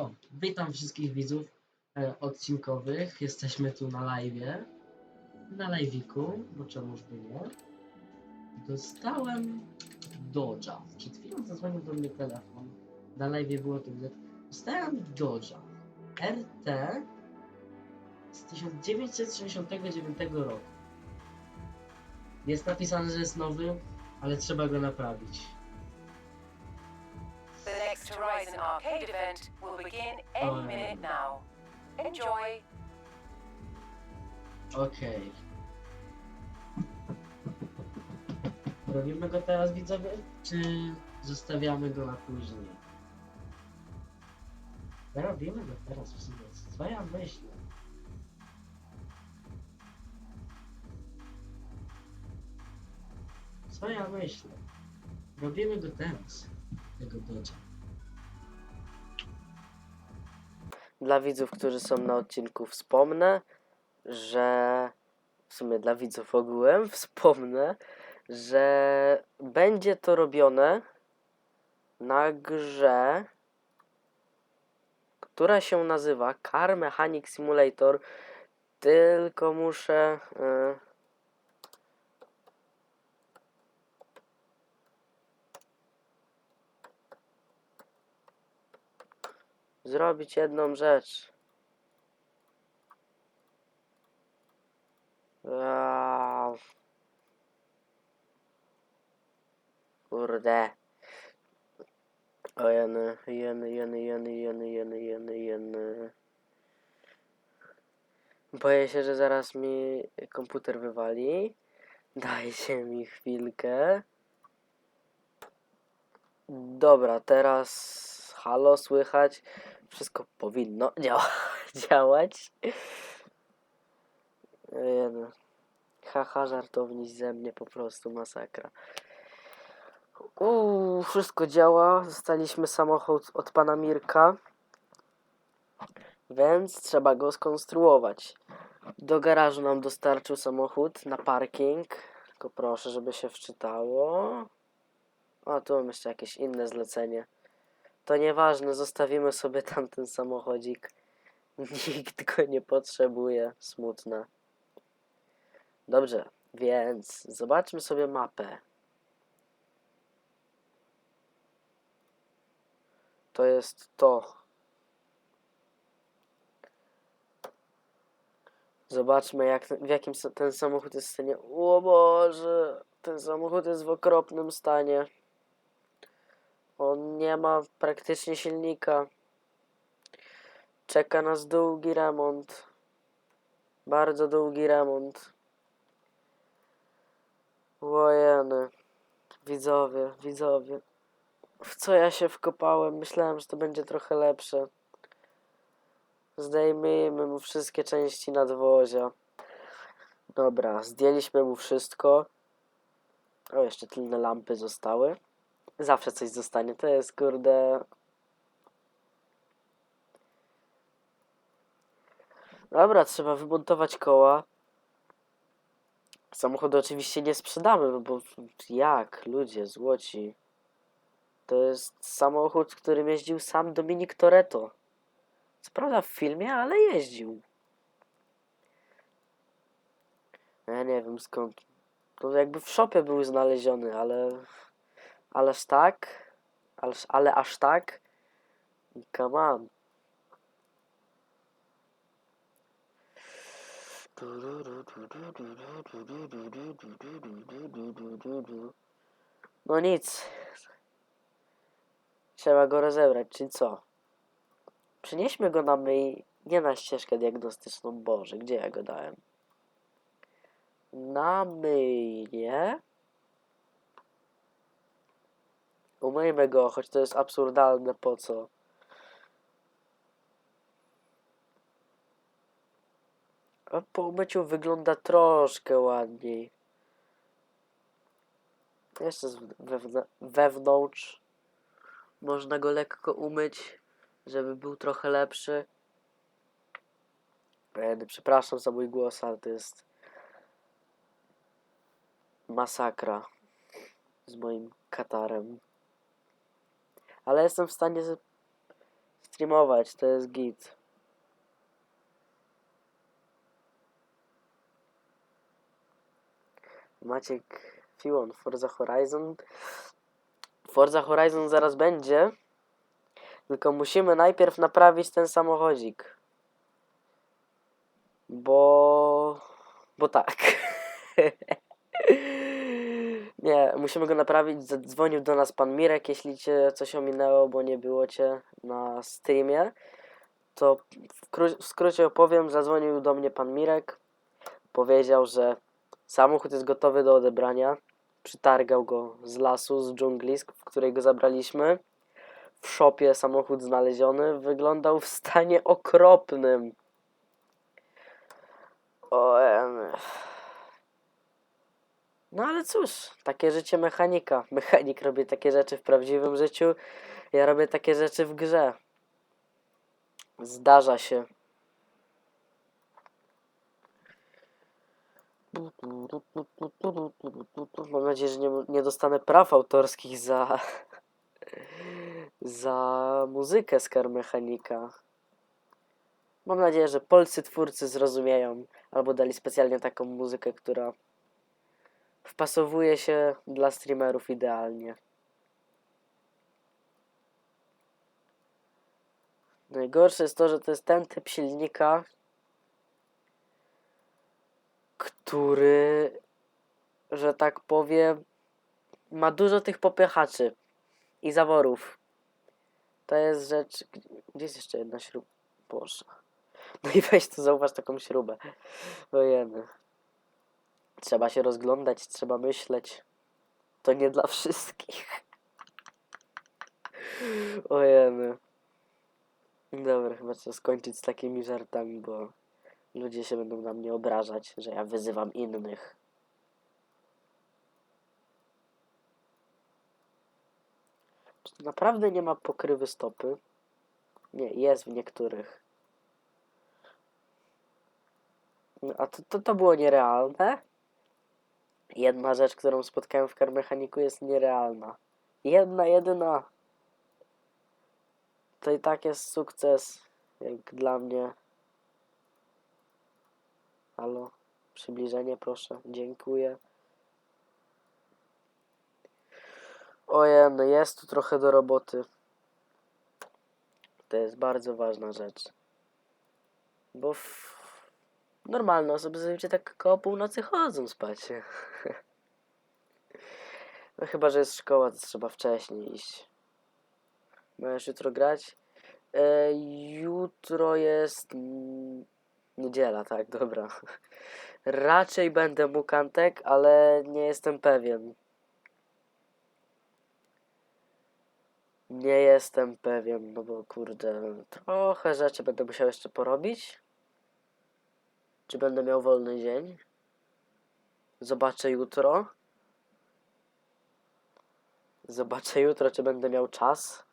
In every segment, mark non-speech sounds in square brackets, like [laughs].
O, witam wszystkich widzów e, odcinkowych. Jesteśmy tu na live. Na live'iku, bo czemuż by nie. Dostałem Dodge'a. Przed chwilą zadzwonił do mnie telefon. Na live było to widać. Dostałem Dodge'a. RT z 1969 roku. Jest napisane, że jest nowy, ale trzeba go naprawić. Horizon Arcade event will begin any minute now. Enjoy! Okej. Robimy go teraz widzowie, czy zostawiamy go na później? Robimy go teraz w sumie. Co ja myślę? Co ja myślę? Robimy go teraz. Tego dodża. Dla widzów, którzy są na odcinku, wspomnę, że w sumie dla widzów ogółem [laughs] wspomnę, że będzie to robione na grze, która się nazywa Car Mechanic Simulator. Tylko muszę. e, zrobić jedną rzecz. Kurde. O jeny, jeny, jeny, jeny, jeny, jeny, jeny, jeny. Boję się, że zaraz mi komputer wywali. Dajcie mi chwilkę. Dobra, teraz halo, słychać. Wszystko powinno [laughs] działa, działać. Haha, żartowniś ze mnie po prostu masakra. Uuu, wszystko działa. Dostaliśmy samochód od pana Mirka. Więc trzeba go skonstruować. Do garażu nam dostarczył samochód na parking. Tylko proszę, żeby się wczytało. A tu mam jeszcze jakieś inne zlecenie. To nieważne, zostawimy sobie tamten samochodzik. [laughs] Nikt go nie potrzebuje. Smutne. Dobrze, więc zobaczmy sobie mapę. To jest to. Zobaczmy, jak, w jakim ten samochód jest w stanie. O Boże, ten samochód jest w okropnym stanie. On nie ma praktycznie silnika. Czeka nas długi remont. Bardzo długi remont. Łojeny. Widzowie, widzowie. W co ja się wkopałem? Myślałem, że to będzie trochę lepsze. Zdejmijmy mu wszystkie części nadwozia. Dobra, zdjęliśmy mu wszystko. O, jeszcze tylne lampy zostały. Zawsze coś zostanie. To jest kurde. Dobra, trzeba wymontować koła. Samochodu oczywiście nie sprzedamy, no bo jak, ludzie, złoci. To jest samochód, którym jeździł sam Dominik Toretto. Co prawda w filmie, ale jeździł. Ja nie wiem skąd. To jakby w shopie był znaleziony, ale. Ależ tak. Ależ, ale aż tak. Come on. No nic. Trzeba go rozebrać, czyli co? Przynieśmy go na myj, nie na ścieżkę diagnostyczną, Boże, gdzie ja go dałem? Na myjnie. Umyjmy go, choć to jest absurdalne, po co? A po umyciu wygląda troszkę ładniej. Jeszcze wewnątrz. Można go lekko umyć, żeby był trochę lepszy. Edy, Przepraszam za mój głos, ale to jest masakra z moim katarem. Ale jestem w stanie streamować, to jest git. Maciek Fiłon, Forza Horizon. Forza Horizon zaraz będzie. Tylko musimy najpierw naprawić ten samochodzik. Bo. Bo tak. [laughs] Nie, musimy go naprawić. Zadzwonił do nas pan Mirek. Jeśli cię coś ominęło, bo nie było cię na streamie, to w, kró- w skrócie opowiem. Zadzwonił do mnie pan Mirek. Powiedział, że samochód jest gotowy do odebrania. Przytargał go z lasu, z dżungli, w której go zabraliśmy. W szopie samochód znaleziony wyglądał w stanie okropnym. O, em. No ale cóż, takie życie mechanika. [laughs] Mechanik robi takie rzeczy w prawdziwym życiu, ja robię takie rzeczy w grze. Zdarza się. Mam nadzieję, że nie, nie dostanę praw autorskich za [laughs] za muzykę z Mechanika. Mam nadzieję, że polscy twórcy zrozumieją albo dali specjalnie taką muzykę, która wpasowuje się dla streamerów idealnie. Najgorsze jest to, że to jest ten typ silnika, który, że tak powiem, ma dużo tych popychaczy i zaworów. To jest rzecz. Gdzie jest jeszcze jedna śruba? Boże. [laughs] No i weź tu zauważ taką śrubę. Ojeny. Trzeba się rozglądać, trzeba myśleć. To nie dla wszystkich. Ojeny. Dobra, chyba trzeba skończyć z takimi żartami, bo ludzie się będą na mnie obrażać, że ja wyzywam innych. Czy naprawdę nie ma pokrywy stopy? Nie, jest w niektórych. No, A to, to, to było nierealne? Jedna rzecz, którą spotkałem w karmechaniku jest nierealna. Jedna, jedyna. To i tak jest sukces, jak dla mnie. Halo? Przybliżenie proszę. Dziękuję. Ojej, no jest tu trochę do roboty. To jest bardzo ważna rzecz. Bo w... normalne osoby zazwyczaj tak koło północy chodzą spać. [laughs] No chyba, że jest szkoła, to trzeba wcześniej iść. Możesz jutro grać? E, jutro jest... Niedziela, tak, dobra. [laughs] Raczej będę mógł Antek, ale nie jestem pewien. Nie jestem pewien, no bo kurde, trochę rzeczy będę musiał jeszcze porobić. Czy będę miał wolny dzień? Zobaczę jutro. Zobaczę jutro, czy będę miał czas.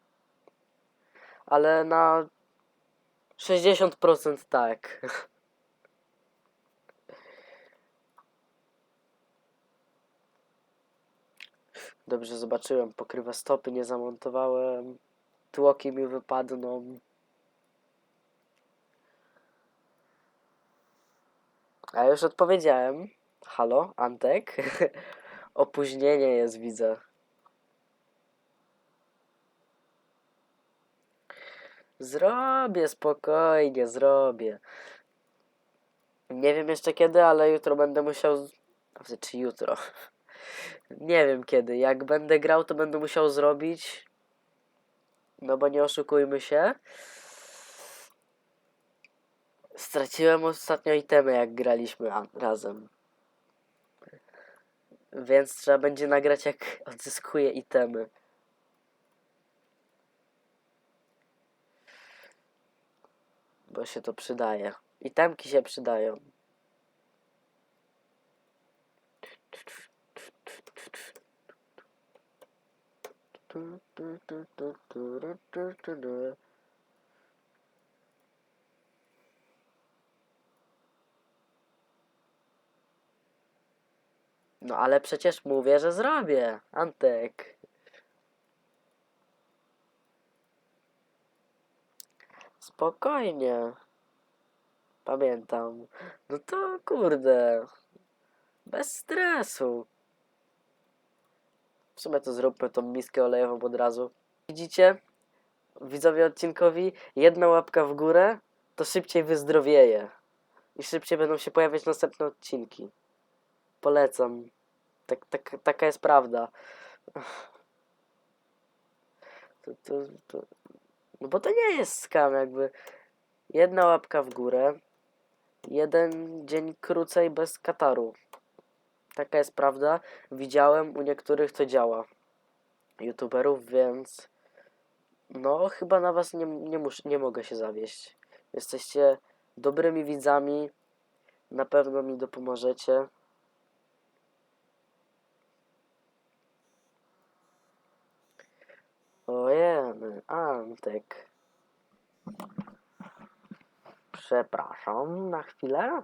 Ale na 60% tak. [laughs] Dobrze zobaczyłem, pokrywę stopy nie zamontowałem. Tłoki mi wypadną. A już odpowiedziałem. Halo, Antek? [laughs] Opóźnienie jest, widzę. Zrobię, spokojnie, zrobię. Nie wiem jeszcze kiedy, ale jutro będę musiał. Czy jutro? [laughs] Nie wiem kiedy. Jak będę grał, to będę musiał zrobić. No bo nie oszukujmy się. Straciłem ostatnio itemy, jak graliśmy razem. Więc trzeba będzie nagrać, jak odzyskuję itemy. Bo się to przydaje. Itemki się przydają. No ale przecież mówię, że zrobię, Antek. Spokojnie. Pamiętam. No to kurde. Bez stresu. W sumie to zróbmy tą miskę olejową od razu. Widzicie? Widzowie odcinkowi, jedna łapka w górę, to szybciej wyzdrowieje. I szybciej będą się pojawiać następne odcinki. Polecam. Tak, tak, taka jest prawda. To, to, to, no bo to nie jest skam, jakby. Jedna łapka w górę, jeden dzień krócej bez kataru. Taka jest prawda. Widziałem, u niektórych to działa. YouTuberów, więc. No, chyba na was nie, nie, mus, nie mogę się zawieść. Jesteście dobrymi widzami. Na pewno mi dopomożecie. Ojej, Antek. Przepraszam, na chwilę.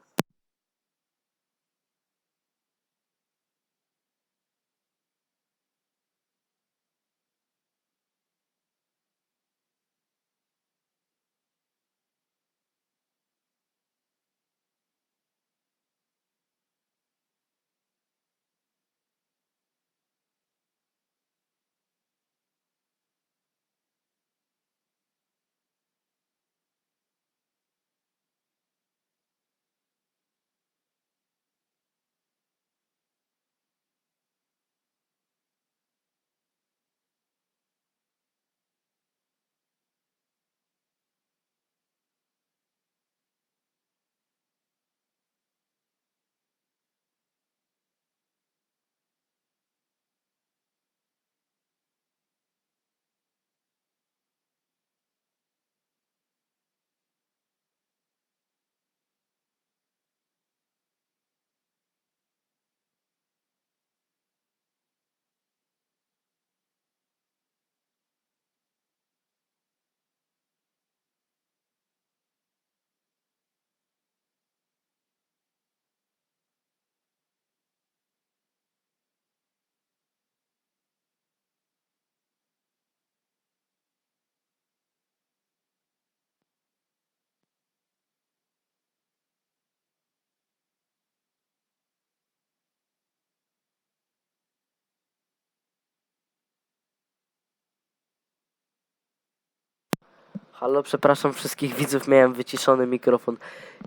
Halo, przepraszam wszystkich widzów, miałem wyciszony mikrofon.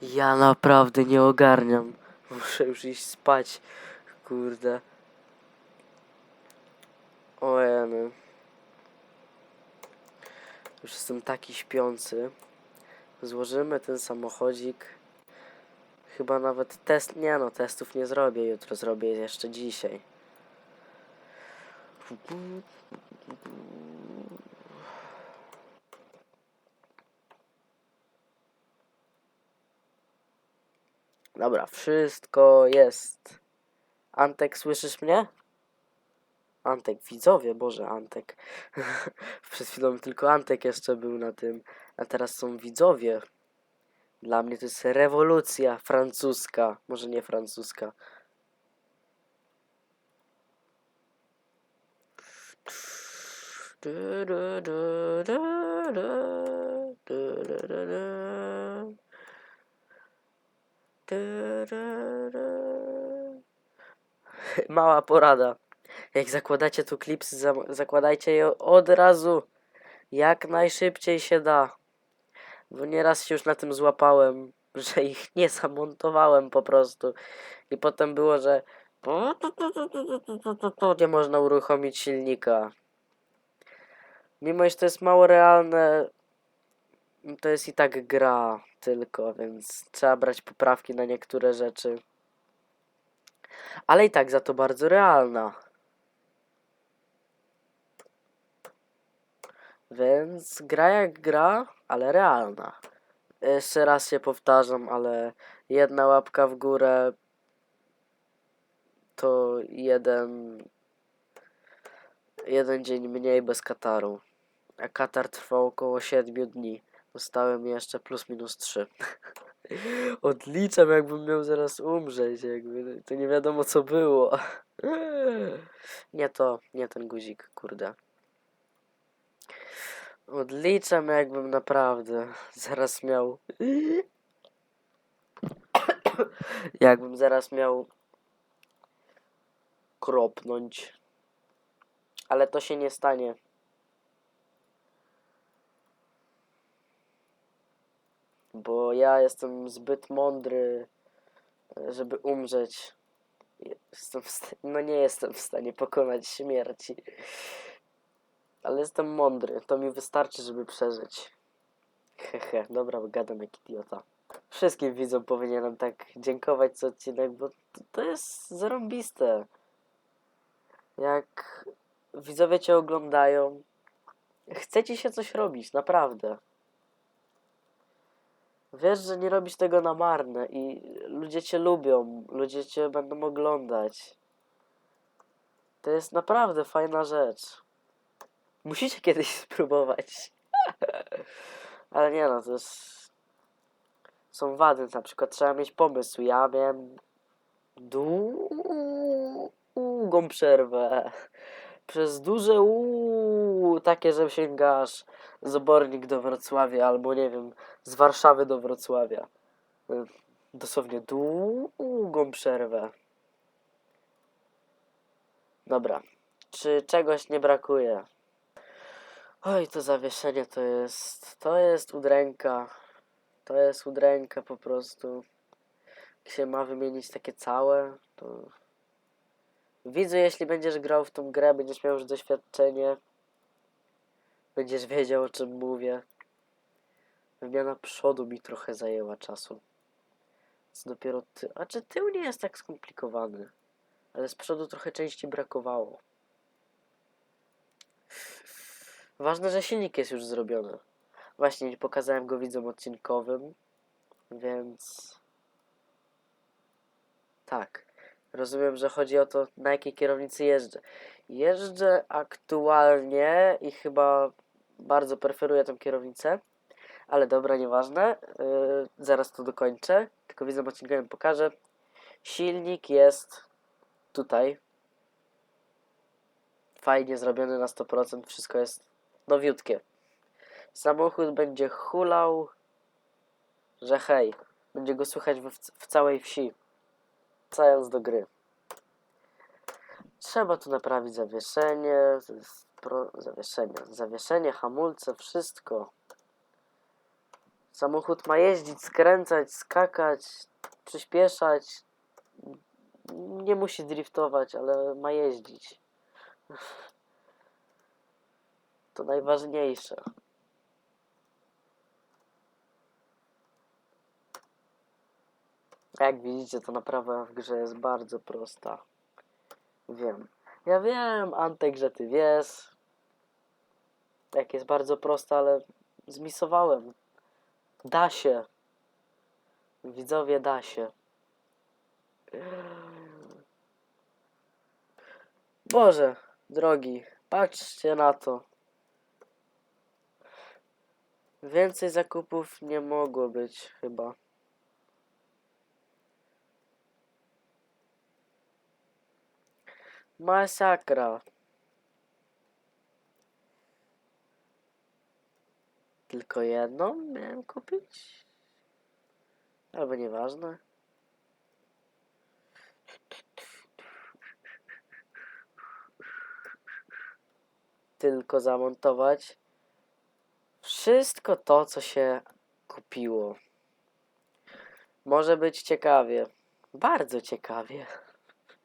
Ja naprawdę nie ogarniam. Muszę już iść spać. Kurde. Ojeny. Już jestem taki śpiący. Złożymy ten samochodzik. Chyba nawet test. Nie no, testów nie zrobię jutro, zrobię jeszcze dzisiaj. Dobra, wszystko jest. Antek, słyszysz mnie? Antek, widzowie, Boże, Antek. [laughs] Przed chwilą tylko Antek jeszcze był na tym, a teraz są widzowie. Dla mnie to jest rewolucja francuska. Może nie francuska. Mała porada. Jak zakładacie tu klipsy, za- zakładajcie je od razu. Jak najszybciej się da. Bo nieraz się już na tym złapałem, że ich nie zamontowałem po prostu. I potem było, że nie można uruchomić silnika. Mimo, że to jest mało realne, to jest i tak gra tylko, więc trzeba brać poprawki na niektóre rzeczy. Ale i tak za to bardzo realna. Więc gra jak gra, ale realna. Jeszcze raz się powtarzam, ale jedna łapka w górę to jeden jeden dzień mniej bez kataru. A katar trwał około 7 dni. Dostałem jeszcze plus minus 3. [laughs] Odliczam, jakbym miał zaraz umrzeć, jakby to nie wiadomo co było. [laughs] Nie to, nie ten guzik, kurde. Odliczam jakbym naprawdę [laughs] zaraz miał. [coughs] jakbym zaraz miał kropnąć. Ale to się nie stanie. Bo ja jestem zbyt mądry, żeby umrzeć. Jestem no nie jestem w stanie pokonać śmierci. Ale jestem mądry, to mi wystarczy, żeby przeżyć. Hehe, dobra, gadam jak idiota. Wszystkim widzom powinienem tak dziękować co odcinek, bo to, to jest zarąbiste. Jak widzowie cię oglądają, chce ci się coś robić, naprawdę. Wiesz, że nie robisz tego na marne i ludzie cię lubią, ludzie cię będą oglądać. To jest naprawdę fajna rzecz. Musicie kiedyś [laughs] spróbować. [laughs] Ale nie no, to jest... Są wady, na przykład trzeba mieć pomysł. Ja miałem długą przerwę. Przez duże uuu, takie, że sięgasz z obornik do Wrocławia, albo nie wiem, z Warszawy do Wrocławia. Y, Dosłownie długą przerwę. Dobra. Czy czegoś nie brakuje? Oj, to zawieszenie to jest. To jest udręka. To jest udręka po prostu. Jak się ma wymienić takie całe, to. Widzę, jeśli będziesz grał w tą grę, będziesz miał już doświadczenie. Będziesz wiedział o czym mówię. Wymiana przodu mi trochę zajęła czasu. Co dopiero ty. A czy tył nie jest tak skomplikowany? Ale z przodu trochę części brakowało. Ważne, że silnik jest już zrobiony. Właśnie nie pokazałem go widzom odcinkowym, więc. Tak. Rozumiem, że chodzi o to, na jakiej kierownicy jeżdżę. Jeżdżę aktualnie i chyba bardzo preferuję tą kierownicę, ale dobra, nieważne. Yy, zaraz to dokończę, tylko widzom odcinkowym pokażę. Silnik jest tutaj. Fajnie zrobiony na 100%, wszystko jest nowiutkie. Samochód będzie hulał, że hej, będzie go słychać w, w całej wsi, cając do gry. Trzeba tu naprawić zawieszenie, pro, zawieszenie, zawieszenie, hamulce, wszystko. Samochód ma jeździć, skręcać, skakać, przyspieszać. Nie musi driftować, ale ma jeździć. [laughs] To najważniejsze. Jak widzicie, to naprawa w grze jest bardzo prosta. Wiem. Ja wiem, Antek, że ty wiesz. Jak jest bardzo prosta, ale zmisowałem. Da się. Widzowie, da się. Boże, drogi, patrzcie na to. Więcej zakupów nie mogło być chyba. Masakra. Tylko jedną miałem kupić? Albo nieważne. Tylko zamontować wszystko to, co się kupiło. Może być ciekawie. Bardzo ciekawie.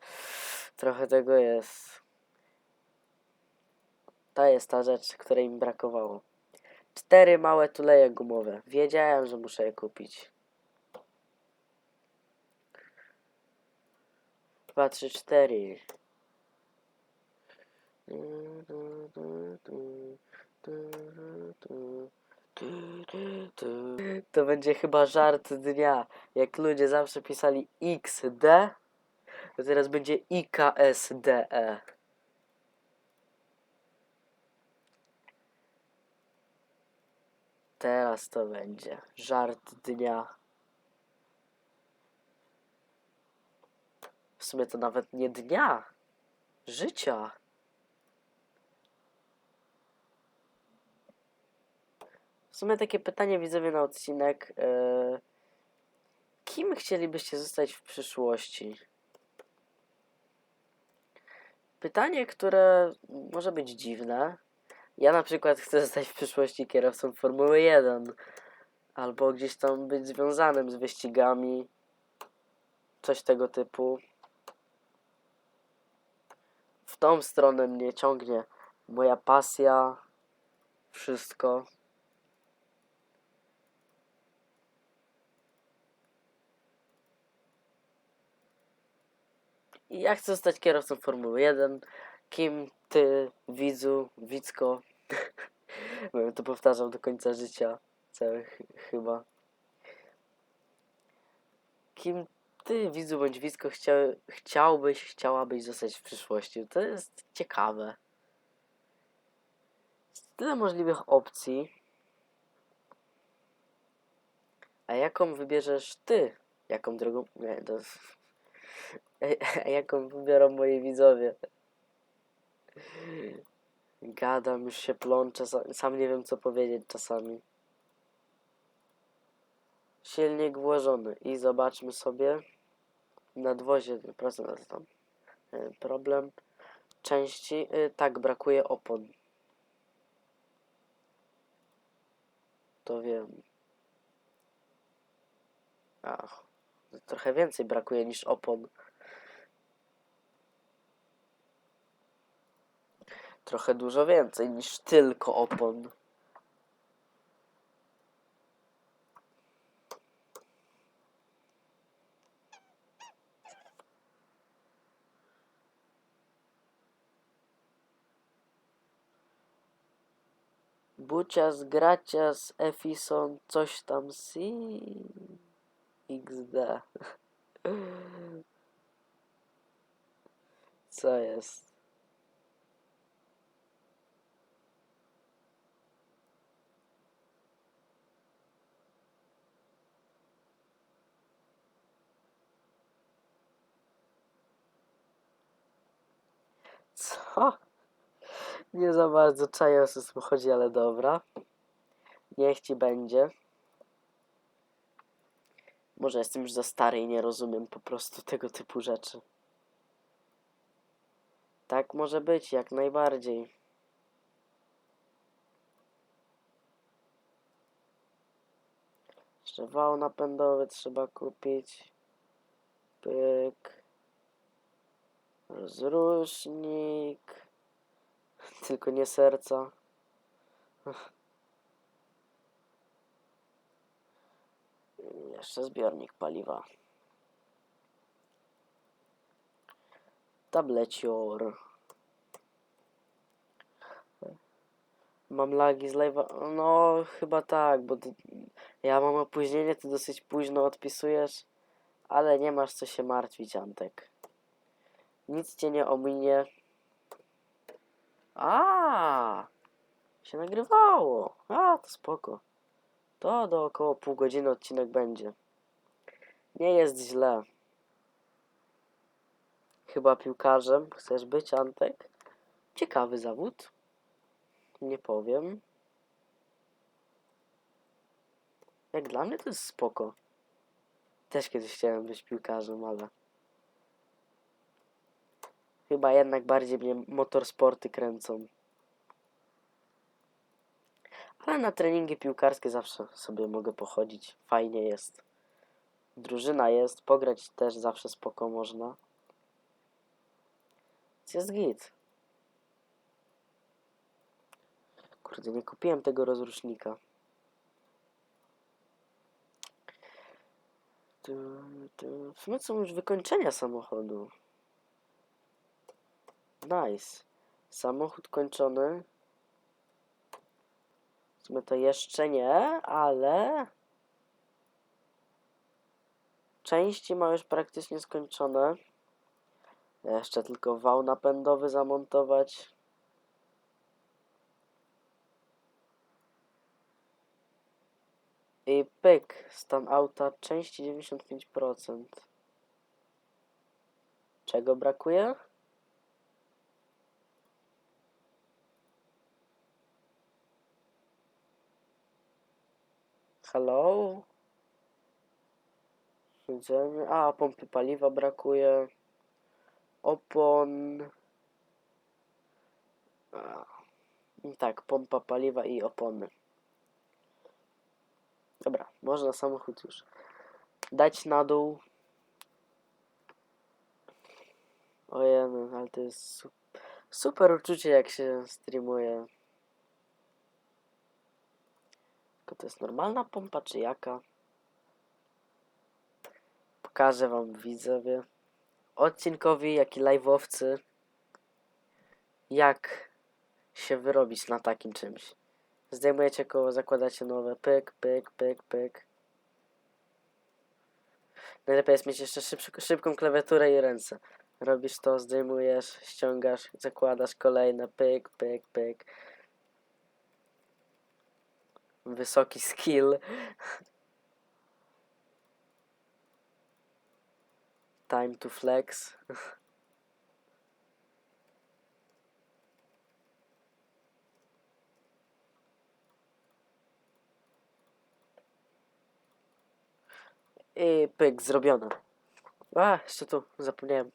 [laughs] Trochę tego jest. To jest ta rzecz, której mi brakowało. Cztery małe tuleje gumowe. Wiedziałem, że muszę je kupić. Dwa, trzy, cztery. To będzie chyba żart dnia. Jak ludzie zawsze pisali XD, to teraz będzie IKSDE. Teraz to będzie żart dnia. W sumie to nawet nie dnia, życia. sumie takie pytanie widzowie na odcinek. e, Kim chcielibyście zostać w przyszłości? Pytanie, które może być dziwne. Ja na przykład chcę zostać w przyszłości kierowcą Formuły 1. Albo gdzieś tam być związanym z wyścigami. Coś tego typu. W tą stronę mnie ciągnie moja pasja, wszystko. I ja chcę zostać kierowcą Formuły 1. Kim ty, widzu, widzko? Będę to powtarzał do końca życia. Całe ch- chyba. Kim ty, widzu bądź widzko, chciał, chciałbyś, chciałabyś zostać w przyszłości? To jest ciekawe. Jest tyle możliwych opcji. A jaką wybierzesz ty? Jaką drogą? Nie, to... [laughs] A jaką wybiorą moi widzowie? Gadam, już się plączę, sa- sam nie wiem co powiedzieć czasami. Silnik włożony i zobaczmy sobie nadwozie, procent tam e, problem części, y, tak brakuje opon. To wiem. Ach, trochę więcej brakuje niż opon. Trochę dużo więcej niż tylko opon. Bucias, Gracias, Efison, coś tam si XD. [laughs] Co jest? Co? Nie za bardzo czaję o co chodzi, ale dobra. Niech ci będzie. Może jestem już za stary i nie rozumiem po prostu tego typu rzeczy. Tak może być, jak najbardziej. Jeszcze wał napędowy trzeba kupić. Pyk. Rozrusznik. [laughs] Tylko nie serca. [laughs] Jeszcze zbiornik paliwa. Tablecior. Mam lagi z live'a. No, chyba tak, bo ja mam opóźnienie, ty dosyć późno odpisujesz, ale nie masz co się martwić, Antek. Nic cię nie ominie. A, się nagrywało. A, to spoko. To do około pół godziny odcinek będzie. Nie jest źle. Chyba piłkarzem chcesz być, Antek? Ciekawy zawód. Nie powiem. Jak dla mnie to jest spoko. Też kiedyś chciałem być piłkarzem, ale... Chyba jednak bardziej mnie motorsporty kręcą. Ale na treningi piłkarskie zawsze sobie mogę pochodzić. Fajnie jest. Drużyna jest, pograć też zawsze spoko można. Jest git. Kurde, nie kupiłem tego rozrusznika. W sumie są już wykończenia samochodu. Nice. Samochód kończony. W sumie to jeszcze nie, ale... Części ma już praktycznie skończone. Jeszcze tylko wał napędowy zamontować. I pyk, stan auta, części 95%. Czego brakuje? Hello? Siedzenie. A, pompy paliwa brakuje. Opon. A, tak, pompa paliwa i opony. Dobra, można samochód już dać na dół. Ojej, no, ale to jest su- super uczucie, jak się streamuje. Tylko to jest normalna pompa, czy jaka? Pokażę wam widzowie. Odcinkowi, jak i live'owcy. Jak się wyrobić na takim czymś. Zdejmujecie koło, zakładacie nowe. Pyk, pyk, pyk, pyk. Najlepiej jest mieć jeszcze szybko, szybką klawiaturę i ręce. Robisz to, zdejmujesz, ściągasz, zakładasz kolejne. Pyk, pyk, pyk. Wysoki skill. Time to flex. I pyk, zrobione. A, jeszcze tu, zapomniałem.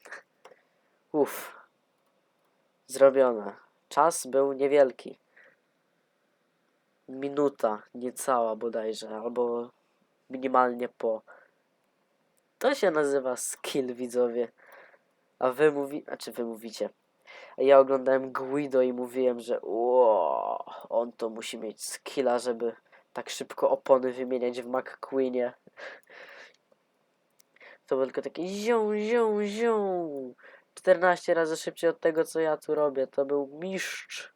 Uff. Zrobione. Czas był niewielki. Minuta, niecała bodajże, albo minimalnie po. To się nazywa skill, widzowie. A wy mówi... Znaczy wy mówicie. A ja oglądałem Guido i mówiłem, że ło, on to musi mieć skilla, żeby tak szybko opony wymieniać w McQueenie. To było tylko takie zią, zią, zią. 14 razy szybciej od tego, co ja tu robię. To był mistrz.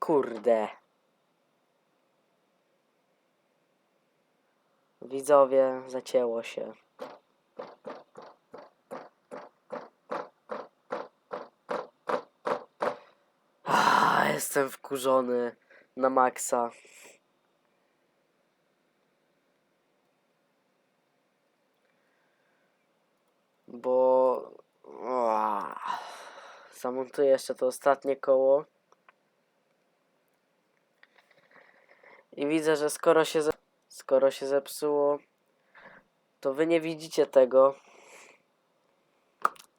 Kurde. Widzowie, zacięło się. Jestem wkurzony na maksa. Bo zamontuję jeszcze to ostatnie koło. Widzę, że skoro się, skoro się zepsuło, to wy nie widzicie tego.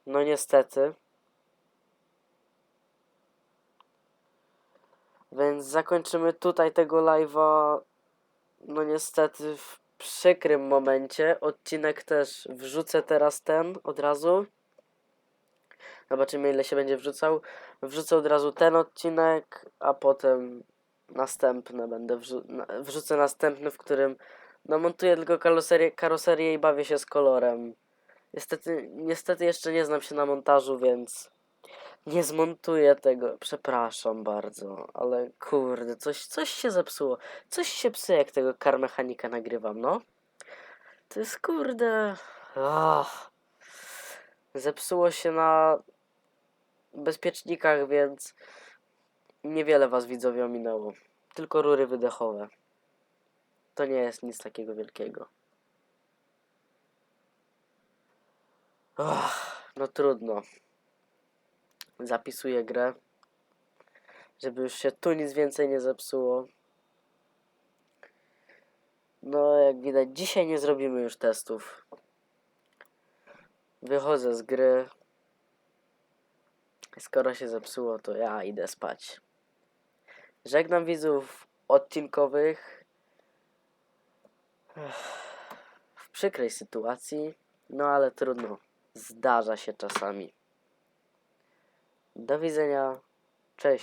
No niestety. Więc zakończymy tutaj tego live'a. No niestety w przykrym momencie. Odcinek też wrzucę teraz ten od razu. Zobaczymy ile się będzie wrzucał. Wrzucę od razu ten odcinek, a potem następne będę wrzu wrzucę następny, w którym no montuję tylko karoserię, karoserię i bawię się z kolorem. Niestety, niestety jeszcze nie znam się na montażu, więc nie zmontuję tego. Przepraszam bardzo, ale kurde, coś, coś się zepsuło. Coś się psuje, jak tego car mechanika nagrywam, no. To jest kurde. Ach. Zepsuło się na bezpiecznikach, więc niewiele was widzowie ominęło. Tylko rury wydechowe. To nie jest nic takiego wielkiego. Ach, no trudno. Zapisuję grę. Żeby już się tu nic więcej nie zepsuło. No, jak widać, dzisiaj nie zrobimy już testów. Wychodzę z gry. Skoro się zepsuło, to ja idę spać. Żegnam widzów odcinkowych. W przykrej sytuacji, no ale trudno. Zdarza się czasami. Do widzenia. Cześć.